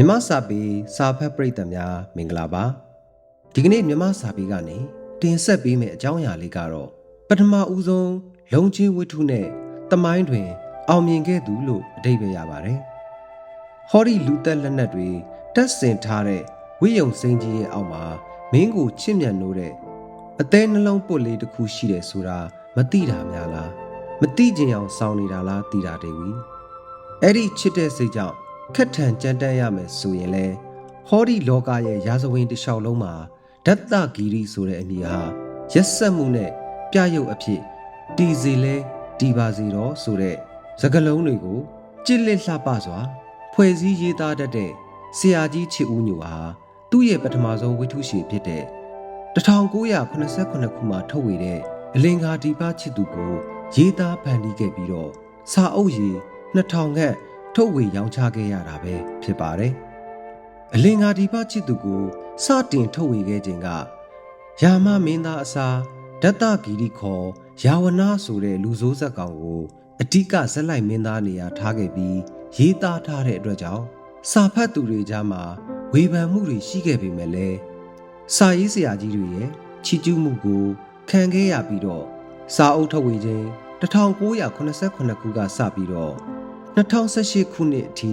မြမစာပေစာဖတ်ပရိသတ်များမင်္ဂလာပါဒီကနေ့မြမစာပေကနေတင်ဆက်ပေးမယ့်အကြောင်းအရာလေးကတော့ပထမဦးဆုံးလုံချင်းဝတ္ထုနဲ့တမိုင်းတွင် အောင်မြင်ခဲ့သူလို့အဓိပ္ပာယ်ရပါတယ်ဟောဒီလူသက်လက်နက်တွေတက်ဆင်ထားတဲ့ဝိယုံစိန်ကြီးရဲ့အောက်မှာမင်းကိုချစ်မြတ်နိုးတဲ့အသေးနှလုံးပုတ်လေးတစ်ခုရှိတယ်ဆိုတာမသိတာများလားမသိကြင်အောင်စောင်းနေတာလားသိတာတေဝီအဲ့ဒီချစ်တဲ့စိတ်ကြောင့် ခက်ထန်ကြမ်းတမ်းရမယ်ဆိုရင်လဲဟောဒီလောကရဲ့ရာဇဝင်တစ်လျှောက်လုံးမှာဒတ်တဂီရီဆိုတဲ့အမည်ဟာရက်ဆက်မှုနဲ့ပြရုပ်အဖြစ်တီစီလဲတီပါစီတော့ဆိုတဲ့စကားလုံးတွေကိုကြစ်လက်လှပစွာ ဖွဲ့စည်းရေးသားတတ်တဲ့ဆရာကြီးချစ်ဦးညိုဟာသူ့ရဲ့ပထမဆုံးဝိထုရှည်ဖြစ်တဲ့1989ခုမှာထုတ်ဝေတဲ့အလင်္ကာဒီပါချစ်သူကို ရေးသားဖန်တီးခဲ့ပြီးတော့စာအုပ်ရည်2000ခန့် ထုတ်ဝေရောင်းချခဲ့ရတာပဲဖြစ်ပါတယ်။အလင်္ကာဒီပါချစ်သူကိုစတင်ထုတ်ဝေခဲ့ခြင်းကယာမမင်းသားအစာဒတ္တဂီရီခေါ်ယာဝနာဆိုတဲ့လူဆိုးဇက်ကောင်ကိုအဓိကဇက်လိုက်မင်းသားနေရာထားခဲ့ပြီးရေးသားထားတဲ့အတွက်ကြောင့်စာဖတ်သူတွေကြားမှာဝေဖန်မှုတွေရှိခဲ့ပေမဲ့လည်းစာရေးဆရာကြီးတွေရဲ့ချီးကျူးမှုကိုခံခဲ့ရပြီးတော့စာအုပ်ထုတ်ဝေခြင်း1989ခုကစပြီးတော့ 2018ခုနှစ်အထိ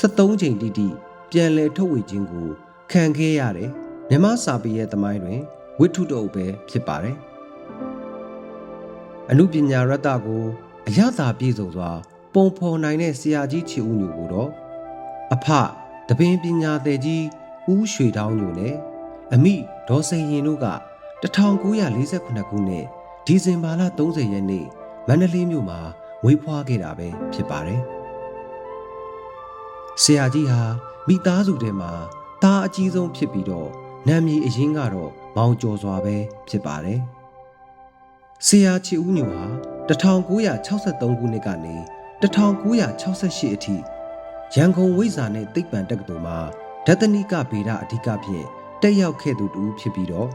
73ချိန်တိတိပြန်လည်ထုတ်ဝေခြင်းကိုခံခဲ့ရတယ်မြမစာပေရဲ့သမိုင်းတွင်ဝိထုတော်ပဲဖြစ်ပါတယ်အမှုပညာရတ္တကိုအရသာပြည့်စုံစွာ ပုံဖော်နိုင်တဲ့ဆရာကြီးချီဦးညိုကိုတော့အဖတပင်ပညာသည်ကြီးဦးရွှေတောင်းညိုနဲ့အမိဒေါ်စိန်ရင်တို့က1948ခုနှစ်ဒီဇင်ဘာလ30ရက်နေ့မန္တလေးမြို့မှာ မွေးဖွားခဲ့တာပဲဖြစ်ပါတယ်ဆရာကြီးဟာမိသားစုထဲမှာတားအကြီးဆုံးဖြစ်ပြီးတော့နာမည်အရင်ကတော့မောင်ကျော်စွာပဲဖြစ်ပါတယ်ဆရာချီဦးညိုဟာ1963ခုနှစ်ကနေ1968အထိရန်ကုန်ဝိဇ္ဇာနဲ့သိပ္ပံတက္ကသိုလ်မှာဒသနိကဗေဒအဓိကဖြင့်တက်ရောက်ခဲ့သူတူဖြစ်ပြီးတော့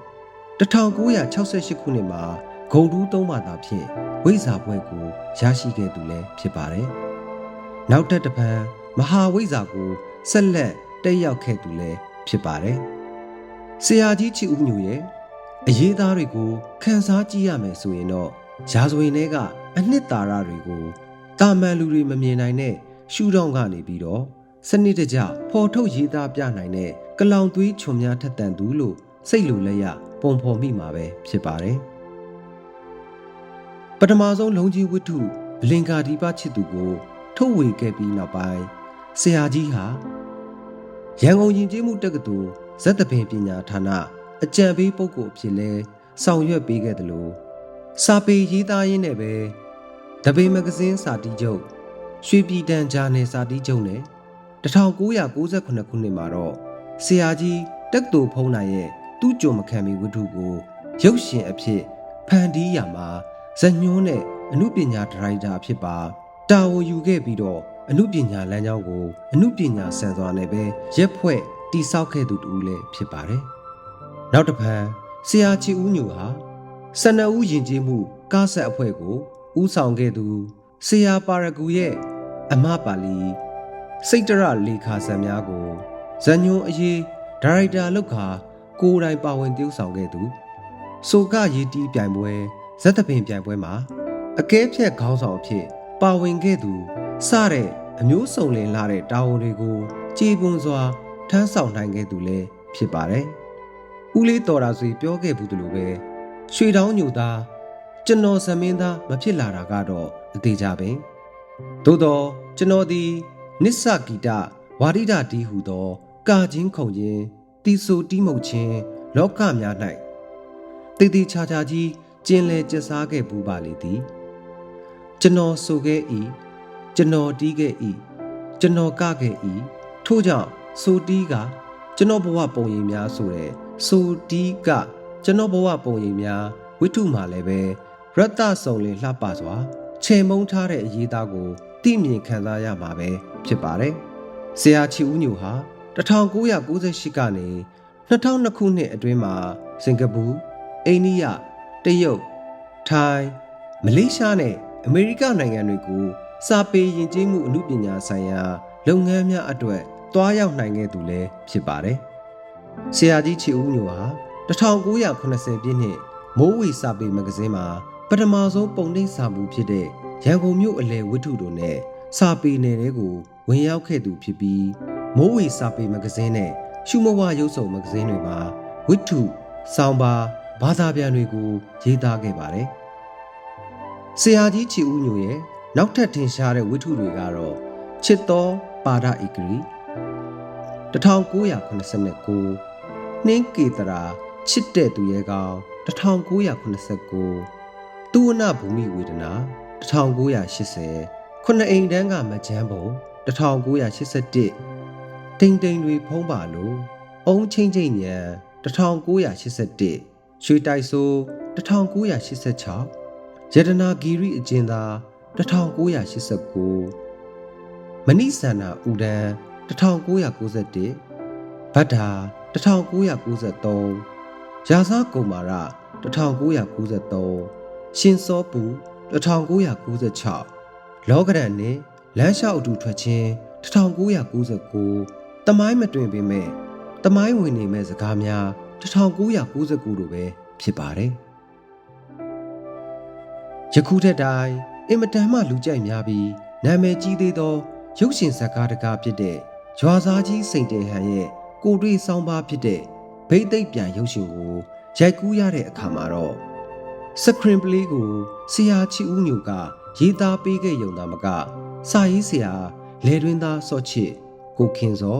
1968ခုနှစ်မှာဂုံတူးသုံးပါတာဖြင့် ဝိဇ္ဇာဘွဲ့ကိုရရှိခဲ့သူလည်းဖြစ်ပါတယ်။နောက်တစ်တပံမဟာဝိဇ္ဇာကိုဆက်လက်တက်ရောက်ခဲ့သူလည်းဖြစ်ပါတယ်။ဆရာကြီးချီဦးညိုရဲ့အရေးသားတွေကိုခန်းစားကြည့်ရမယ်ဆိုရင်တော့ရာဇဝင်တွေကအနှစ်သာရတွေကိုတာမန်လူတွေမမြင်နိုင်တဲ့ရှုထောင့်ကနေပြီးတော့စနစ်တကျဖော်ထုတ်ရေးသားပြနိုင်တဲ့ကလောင်သွေးချွန်များထက်တန်သူလို့စိတ်လိုလက်ရပုံဖော်မိမှာပဲဖြစ်ပါတယ် ပထမဆုံးလုံကြီးဝတ္ထုအလင်္ကာဒီပချစ်သူကို ထုတ်ဝေခဲ့ပြီးနောက်ပိုင်းဆရာကြီးဟာရန်ကုန်ယဉ်ကျေးမှုတက္ကသိုလ်ဇက်တပင်ပညာဌာနအကြံပေးပုဂ္ဂိုလ်အဖြစ်လဲဆောင်ရွက်ပေးခဲ့တယ်လို့စာပေရေးသားရင်းနဲ့ပဲတပေမဂဇင်းစာတီးချုပ်ရွှေပြည်တန်ဂျာနယ်စာတီးချုပ်နဲ့1998ခုနှစ်မှာတော့ဆရာကြီးတက်တူဖုံးနိုင်ရဲ့သူ့ကြုံမခံမီဝတ္ထုကိုရုပ်ရှင်အဖြစ်ဖန်တီးရမှာ ဇညွန်းနဲ့အမှုပညာဒါရိုက်တာဖြစ်ပါတာဝန်ယူခဲ့ပြီးတော့အမှုပညာလမ်းကြောင်းကိုအမှုပညာစံစွာနဲ့ပဲရက်ဖွဲ့တိဆောက်ခဲ့သူတူလည်းဖြစ်ပါတယ်။နောက်တစ်ဖန်ဆရာချီဦးညိုဟာစနအူးယဉ်ကျေးမှုကားဆက်အဖွဲ့ကိုဦးဆောင်ခဲ့သူဆရာပါရဂူရဲ့အမပါလီစိတ်တရလေခါဆံများကိုဇညွန်အရေးဒါရိုက်တာလောက်ခါကိုယ်တိုင်ပါဝင် tiêu ဆောင်ခဲ့သူဆိုကရည်တီးပြိုင်ပွဲ ဇက်တပင်ပြိုင်ပွဲမှာအကဲဖြတ်ခေါင်းဆောင်အဖြစ်ပါဝင်ခဲ့သူစတဲ့အမျိုးစုံလင်လာတဲ့တာဝန်တွေကိုကြည်ပွန်စွာထမ်းဆောင်နိုင်ခဲ့သူလည်းဖြစ်ပါတယ်။ဦးလေးတော်တာဆွေပြောခဲ့ဘူးလို့ပဲရွှေတောင်းညိုသားကျွန်တော်ဇမင်းသားမဖြစ်လာတာကတော့အသေးကြပင်သို့တော့ကျွန်တော်ဒီနစ္စဂီတဝါရိဒတီဟူသောကာချင်းခုံချင်းတီဆိုတီးမှုတ်ချင်းလောကများ၌တည်တည်ချာချာကြီး ကျင်လေကျစားခဲ့ပူပါလေသည်ကျွန်တော်ဆိုခဲ့၏ကျွန်တော်တီးခဲ့၏ကျွန်တော်ကခဲ့၏ထို့ကြောင့်ဆိုတီးကကျွန်တော်ဘဝပုံရိပ်များဆိုတဲ့ဆိုတီးကကျွန်တော်ဘဝပုံရိပ်များဝိထုမှာလည်းပဲရတ္တဆုံလင်လှပစွာချေမုံထားတဲ့အရေးသားကိုသိမြင်ခံစားရမှာပဲဖြစ်ပါတယ်။ဆရာချီဦးညိုဟာ1998ကနေ2002ခုနှစ်အတွင်းမှာစင်ကာပူ၊အိန္ဒိယ၊ တရုတ်၊ထိုင်း၊မလေးရှားနဲ့အမေရိကနိုင်ငံတွေကိုစာပေယဉ်ကျေးမှုအမှုပညာဆိုင်ရာလုပ်ငန်းများအတွက်သွားရောက်နိုင်ခဲ့သူလည်းဖြစ်ပါတယ်။ဆရာကြီးချီဦးညိုဟာ1980ပြည့်နှစ်မိုးဝေစာပေမဂ္ဂဇင်းမှာပထမဆုံးပုံနှိပ်စာမှုဖြစ်တဲ့ရန်ကုန်မြို့အလယ်ဝတ္ထုတို့နဲ့စာပေနယ်တွေကိုဝင်ရောက်ခဲ့သူဖြစ်ပြီးမိုးဝေစာပေမဂ္ဂဇင်းနဲ့ရှုမဝရုပ်ဆောင်မဂ္ဂဇင်းတွေမှာဝတ္ထုဆောင်းပါး ဘာသာပြန်တွေကိုရေးသားခဲ့ပါတယ်။ဆရာကြီးချီဦးညိုရဲ့နောက်ထပ်ထင်ရှားတဲ့ဝတ္ထုတွေကတော့ချစ်တော်ပါဒဧကရီ1989နှင်းကေတရာချစ်တဲ့သူရဲ့ကောင်1989သူဝနဘူမိဝေဒနာ1980ခုနှစ်အိမ်တန်းကမကြမ်းပုံ1981တိမ်တိမ်တွေဖုံးပါလို့အုံချင်းချင်းညံ1981 ရွှေတိုက်ဆိုး1986ယတနာဂီရီအကျဉ်းသား1989မဏိဆန္ဒဥဒန်း1991ဗတ္တာ1993ရာဇကုမာရ1993ရှင်စောပူ1996လောကရန်နဲ့လမ်းလျှောက်အတူထွက်ခြင်း1999တမိုင်းမတွင်ပေမဲ့တမိုင်းဝင်နေမဲ့စကားများ 1999လိုပဲဖြစ်ပါတယ်ယခုထက်တိုင်အင်မတန်မှလူကြိုက်များပြီးနာမည်ကြီးသေးသောရုပ်ရှင်ဇာတ်ကားတကားဖြစ်တဲ့ရွာသားကြီးစိန်တင်ဟန်ရဲ့ကိုတွေ့ဆောင်းပါးဖြစ်တဲ့ဘိတ်သိက်ပြန်ရုပ်ရှင်ကိုရိုက်ကူးရတဲ့အခါမှာတော့စခရင်ပလေးကိုဆရာချီဦးညိုကရေးသားပေးခဲ့ရုံသာမကစာရေးဆရာလေတွင်သားစော့ချစ်ကိုခင်စော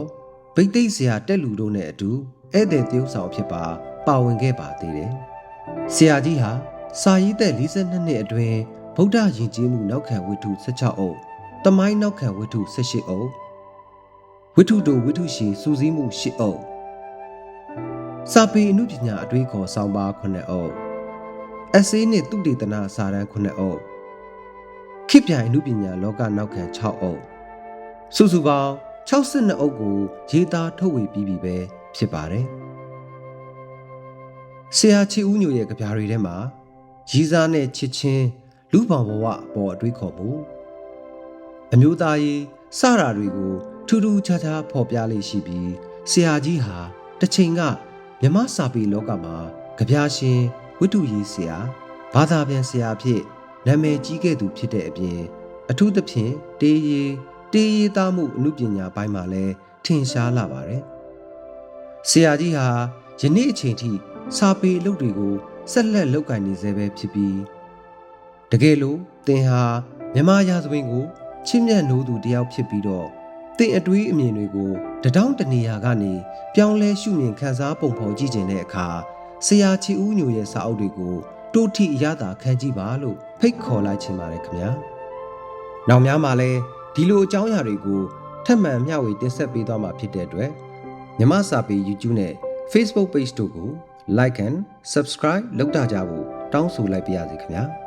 ဗိတ်သိက်ဆရာတက်လူတို့နဲ့အတူ ဧည့်သည်တရုပ်ဆောင်ဖြစ်ပါ ပါဝင်ခဲ့ပါသေးတယ်။ဆရာကြီးဟာစာရေးသက်42နှစ်အတွင်းဗုဒ္ဓယဉ်ကျေးမှုနောက်ခံဝတ္ထု16အုပ်တမိုင်းနောက်ခံဝတ္ထု18အုပ်ဝတ္ထုတို့ဝတ္ထုရှိစူးစီးမှု10အုပ်စာပေအမှုပညာအတွေးခေါ်ဆောင်ပါ9အုပ်အစေးနှင့်သူတေသနာစာတမ်း9အုပ်ခိပြိုင်အမှုပညာလောကနောက်ခံ6အုပ်စုစုပေါင်း62အုပ်ကိုရေးသားထုတ်ဝေပြီးပြီပဲ ဖြစ်ပါတယ်ဆရာချီဦးညိုရဲ့ကြပြားတွေထဲမှာရီးစားနဲ့ချစ်ချင်းလူပောင်ဘဝအပေါ်အတွေးခေါ်မှုအမျိုးသားရေးစတာတွေကိုထူးထူးခြားခြားဖော်ပြလေးရှိပြီးဆရာကြီးဟာတစ်ချိန်ကမြမစာပေလောကမှာကြပြားရှင်ဝတ္ထုရေးဆရာဘာသာပြန်ဆရာအဖြစ်နာမည်ကြီးခဲ့သူဖြစ်တဲ့အပြင်အထူးသဖြင့်တေးရီတေးရီသားမှုအမှုပညာပိုင်းမှာလည်းထင်ရှားလာပါတယ် ဆရာကြီးဟာယနေ့အချိန်ထိစာပေအလုပ်တွေကိုဆက်လက်လုပ်ကိုင်နေဆဲပဲဖြစ်ပြီးတကယ်လို့သင်ဟာမြမရာဇဝင်ကိုချစ်မြတ်နိုးသူတယောက်ဖြစ်ပြီးတော့သင်အတွေးအမြင်တွေကိုတထောင်တနေရာကနေပြောင်းလဲရှုမြင်ခန်းစားပုံဖော်ကြည့်ခြင်းတဲ့အခါဆရာချီဦးညိုရဲ့စာအုပ်တွေကိုတိုးထီအရသာခံကြည့်ပါလို့ဖိတ်ခေါ်လိုက်ချင်ပါတယ်ခင်ဗျာ။နောက်များမှာလည်းဒီလိုအကြောင်းအရာတွေကိုထပ်မံမျှဝေတင်ဆက်ပေးသွားမှာဖြစ်တဲ့အတွက် မြမစာပေ YouTube နဲ့ Facebook Page တို့ကို Like and Subscribe လုပ်တာကြဖို့တောင်းဆိုလိုက်ပါရစေခင်ဗျာ။